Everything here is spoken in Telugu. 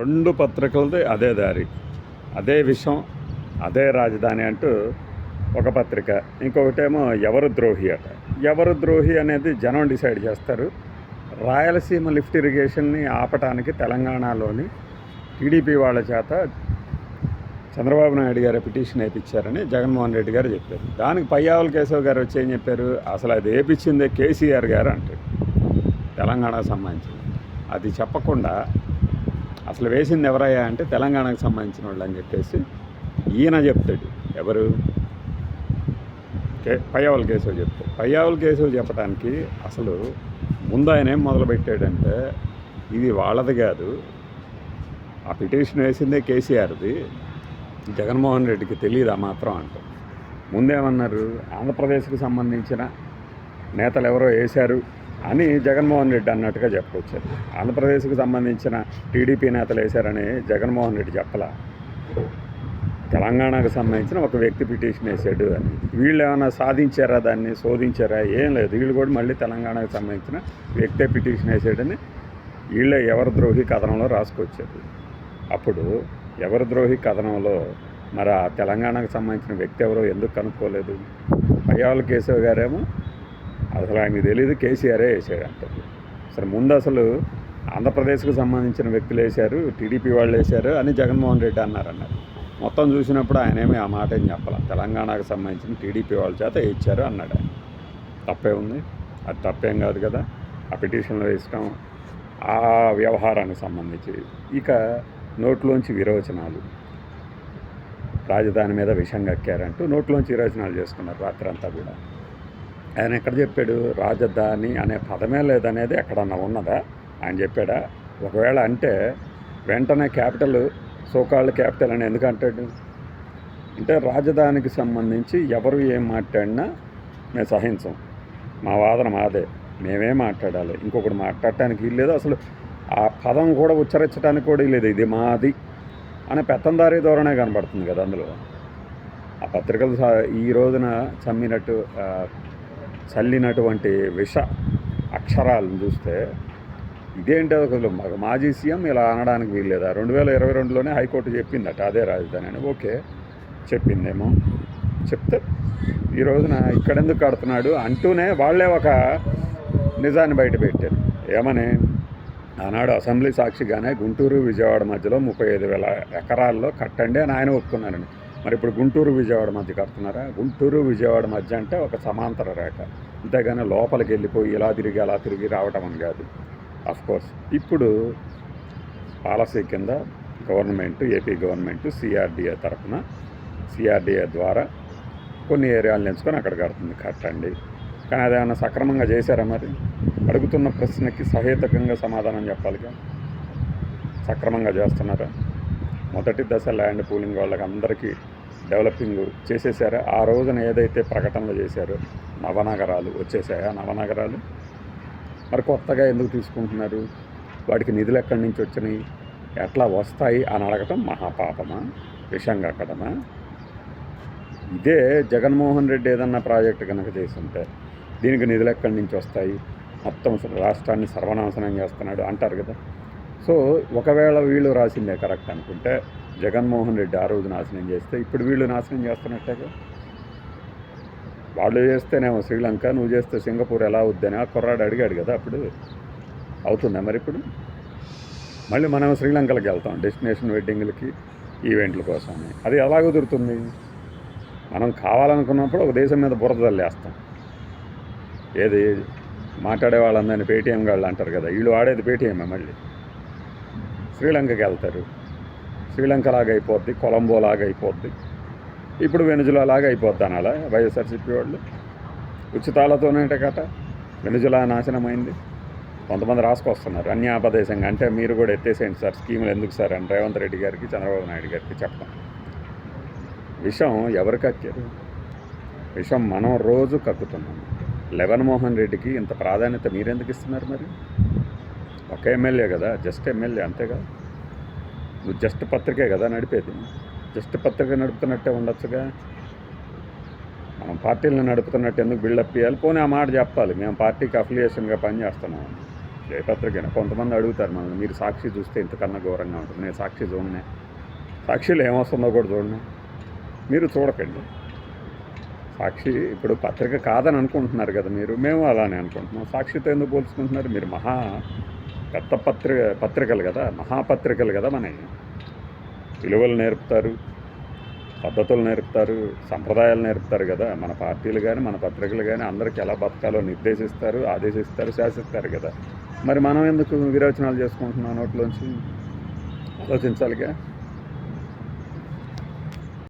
రెండు పత్రికలది అదే దారి అదే విషయం అదే రాజధాని అంటూ ఒక పత్రిక. ఇంకొకటేమో ఎవరు ద్రోహి అట. ఎవరు ద్రోహి అనేది జనం డిసైడ్ చేస్తారు. రాయలసీమ లిఫ్ట్ ఇరిగేషన్ని ఆపటానికి తెలంగాణలోని టీడీపీ వాళ్ళ చేత చంద్రబాబు నాయుడు గారు పిటిషన్ వేయించారని జగన్మోహన్ రెడ్డి గారు చెప్పారు. దానికి పయ్యావుల కేశవ్ గారు వచ్చి ఏం చెప్పారు? అసలు అది వేయించిందే కేసీఆర్ గారు అంటారు. తెలంగాణకు సంబంధించి అది చెప్పకుండా అసలు వేసింది ఎవరయ్యా అంటే తెలంగాణకు సంబంధించిన వాళ్ళు అని చెప్పేసి ఈయన చెప్తాడు. ఎవరు? కే పయ్యావుల కేశవ్ చెప్తాడు. పయ్యావుల కేశవ్ చెప్పడానికి అసలు ముందు ఆయన ఏం మొదలుపెట్టాడంటే ఇది వాళ్ళది కాదు ఆ పిటిషన్ వేసిందే కేసీఆర్ది జగన్మోహన్ రెడ్డికి తెలియదు ఆ మాత్రం అంట. ముందేమన్నారు? ఆంధ్రప్రదేశ్కి సంబంధించిన నేతలు ఎవరో వేశారు? అని జగన్మోహన్ రెడ్డి అన్నట్టుగా చెప్పవచ్చు ఆంధ్రప్రదేశ్కి సంబంధించిన టీడీపీ నేతలు వేశారని జగన్మోహన్ రెడ్డి చెప్పలా. తెలంగాణకు సంబంధించిన ఒక వ్యక్తి పిటిషన్ వేసాడు అని. వీళ్ళు ఏమైనా సాధించారా దాన్ని శోధించారా? ఏం లేదు. వీళ్ళు కూడా మళ్ళీ తెలంగాణకు సంబంధించిన వ్యక్తే పిటిషన్ వేసాడని వీళ్ళే ఎవరి ద్రోహి కథనంలో రాసుకొచ్చారు. అప్పుడు ఎవరి ద్రోహి కథనంలో మరి ఆ తెలంగాణకు సంబంధించిన వ్యక్తి ఎవరో ఎందుకు కనుక్కోలేదు? పయ్యావుల కేశవ్ గారేమో అసలు ఆయనకు తెలియదు కేసీఆరే వేసాడు అంటారు అసలు ముందు అసలు ఆంధ్రప్రదేశ్కు సంబంధించిన వ్యక్తులు వేశారు టీడీపీ వాళ్ళు వేశారు అని జగన్మోహన్ రెడ్డి అన్నారు అన్నారు మొత్తం చూసినప్పుడు ఆయన ఆ మాట ఏం చెప్పాల? తెలంగాణకు సంబంధించిన టీడీపీ వాళ్ళ చేత ఇచ్చారు అన్నాడు ఆయన. తప్పే ఉంది. అది తప్పేం కాదు కదా. ఆ పిటిషన్లో ఇష్టం ఆ వ్యవహారానికి సంబంధించి ఇక నోట్లోంచి విరోచనాలు. రాజధాని మీద విషం కక్కారంటూ నోట్లోంచి విరోచనాలు చేసుకున్నారు రాత్రి అంతా కూడా. ఆయన ఎక్కడ చెప్పాడు? రాజధాని అనే పదమే లేదనేది ఎక్కడన్నా ఉన్నదా? ఆయన చెప్పాడా? ఒకవేళ అంటే వెంటనే క్యాపిటల్ సోకాళ్ళ క్యాపిటల్ అని ఎందుకు అంటాడు? అంటే రాజధానికి సంబంధించి ఎవరు ఏం మాట్లాడినా మేము సహించం. మా వాదన మాదే. మేమే మాట్లాడాలి. ఇంకొకటి మాట్లాడటానికి వీల్లేదు అసలు ఆ పదం కూడా ఉచ్చరించడానికి కూడా లేదు. ఇది మాది అనే పెత్తందారీ ధోరణే కనబడుతుంది కదా అందులో. ఆ పత్రికలు ఈ రోజున చమ్మినట్టు చల్లినటువంటి విష అక్షరాలను చూస్తే ఇదేంటి అసలు మాజీ సీఎం ఇలా అనడానికి వీల్లేదా. రెండు వేల ఇరవై రెండులోనే హైకోర్టు చెప్పిందట అదే రాజధాని అని. ఓకే చెప్పిందేమో. చెప్తే ఈ రోజున ఇక్కడెందుకు కడుతున్నాడు అంటూనే వాళ్ళే ఒక నిజాన్ని బయట పెట్టారు. ఏమని? ఆనాడు అసెంబ్లీ సాక్షిగానే గుంటూరు విజయవాడ మధ్యలో ముప్పై ఐదు వేల ఎకరాల్లో కట్టండి అని ఆయన ఒప్పుకున్నారండి మరి ఇప్పుడు గుంటూరు విజయవాడ మధ్య కడుతున్నారా? గుంటూరు విజయవాడ మధ్య అంటే ఒక సమాంతర రేఖ. అంతేగాని లోపలికి వెళ్ళిపోయి ఇలా తిరిగి అలా తిరిగి రావటం అని కాదు. కోర్స్ ఇప్పుడు పాలసీ కింద గవర్నమెంట్ ఏపీ గవర్నమెంట్ సిఆర్డిఏ తరఫున సిఆర్డిఏ ద్వారా కొన్ని ఏరియాలను ఎంచుకొని అక్కడ కడుతుంది కట్టండి కానీ అదేమన్నా సక్రమంగా చేశారా మరి? అడుగుతున్న ప్రశ్నకి సహేతకంగా సమాధానం చెప్పాలిగా? సక్రమంగా చేస్తున్నారా? మొదటి దశ ల్యాండ్ పూలింగ్ వాళ్ళకి అందరికీ డెవలపింగ్ చేసేసారా. ఆ రోజున ఏదైతే ప్రకటనలు చేశారో నవనగరాలు వచ్చేసాయా నవనగరాలు? మరి కొత్తగా ఎందుకు తీసుకుంటున్నారు? వాటికి నిధులు ఎక్కడి నుంచి వచ్చినాయి? ఎట్లా వస్తాయి అని అడగటం మహాపాపమా? విషంగా కడమా ఇదే జగన్మోహన్ రెడ్డి ఏదన్నా ప్రాజెక్ట్ కనుక చేసుంటే దీనికి నిధులు ఎక్కడి నుంచి వస్తాయి? మొత్తం రాష్ట్రాన్ని సర్వనాశనం చేస్తున్నాడు అంటారు కదా. సో ఒకవేళ వీళ్ళు రాసిందే కరెక్ట్ అనుకుంటే జగన్మోహన్ రెడ్డి ఆ రోజు నాశనం చేస్తే ఇప్పుడు వీళ్ళు నాశనం చేస్తున్నట్టేగా? వాళ్ళు చేస్తేనేమో శ్రీలంక నువ్వు చేస్తే సింగపూర్ ఎలా అవుద్దని ఆ కుర్రాడు అడిగాడు కదా అప్పుడు. అవుతుందా మరి ఇప్పుడు? మళ్ళీ మనం శ్రీలంకలకు వెళ్తాం డెస్టినేషన్ వెడ్డింగ్లకి ఈవెంట్ల కోసం అది ఎలా కుదురుతుంది? మనం కావాలనుకున్నప్పుడు ఒక దేశం మీద బురద తల్లేస్తాం ఏది? మాట్లాడే వాళ్ళందరినీ పేటీఎం వాళ్ళు అంటారు కదా వీళ్ళు వాడేది పేటీఎం మళ్ళీ. శ్రీలంకకి వెళ్తారు. శ్రీలంక లాగా అయిపోద్ది కొలంబో లాగా అయిపోద్ది. ఇప్పుడు వెనుజులా లాగా అయిపోద్ది అనాలా వైఎస్ఆర్సీపీ వాళ్ళు. ఉచితాలతోనే కట వెనుజులా నాశనమైంది. కొంతమంది రాసుకొస్తున్నారు. అన్యాపదేశంగా అంటే మీరు కూడా ఎత్తేసేయండి సార్. స్కీములు ఎందుకు సార్ అని రేవంత్ రెడ్డి గారికి చంద్రబాబు నాయుడు గారికి చెప్పడం. విషం ఎవరు కక్కారు విషం మనం రోజు కక్కుతున్నాం. లెవెన్ మోహన్ రెడ్డికి ఇంత ప్రాధాన్యత మీరెందుకు ఇస్తున్నారు మరి? ఒక ఎమ్మెల్యే కదా జస్ట్ ఎమ్మెల్యే అంతేగా జస్ట్ పత్రికే కదా నడిపేది? జస్ట్ పత్రిక నడుపుతున్నట్టే ఉండొచ్చుగా? మనం పార్టీలను నడుపుతున్నట్టు ఎందుకు బిల్డప్ చేయాలి? పోనీ ఆ మాట చెప్పాలి. మేము పార్టీకి అఫిలియేషన్గా పనిచేస్తున్నాం ఏ పత్రికైనా కొంతమంది అడుగుతారు మనల్ని మీరు సాక్షి చూస్తే ఇంతకన్నా ఘోరంగా ఉంటుంది. నేను సాక్షి చూడనే. సాక్షిలో ఏమొస్తుందో కూడా చూడండి మీరు చూడకండి. సాక్షి ఇప్పుడు పత్రిక కాదని అనుకుంటున్నారు కదా మీరు. మేము అలానే అనుకుంటున్నాం. సాక్షితో ఎందుకు పోల్చుకుంటున్నారు? మీరు మహా పెద్ద పత్రిక పత్రికలు కదా మహాపత్రికలు కదా మన విలువలు నేర్పుతారు పద్ధతులు నేర్పుతారు సంప్రదాయాలు నేర్పుతారు కదా. మన పార్టీలు కానీ మన పత్రికలు కానీ అందరికీ ఎలా బతకాలో నిర్దేశిస్తారు ఆదేశిస్తారు శాసిస్తారు కదా. మరి మనం ఎందుకు విరోచనాలు చేసుకుంటున్నాం నోట్లోంచి? ఆలోచించాలిగా?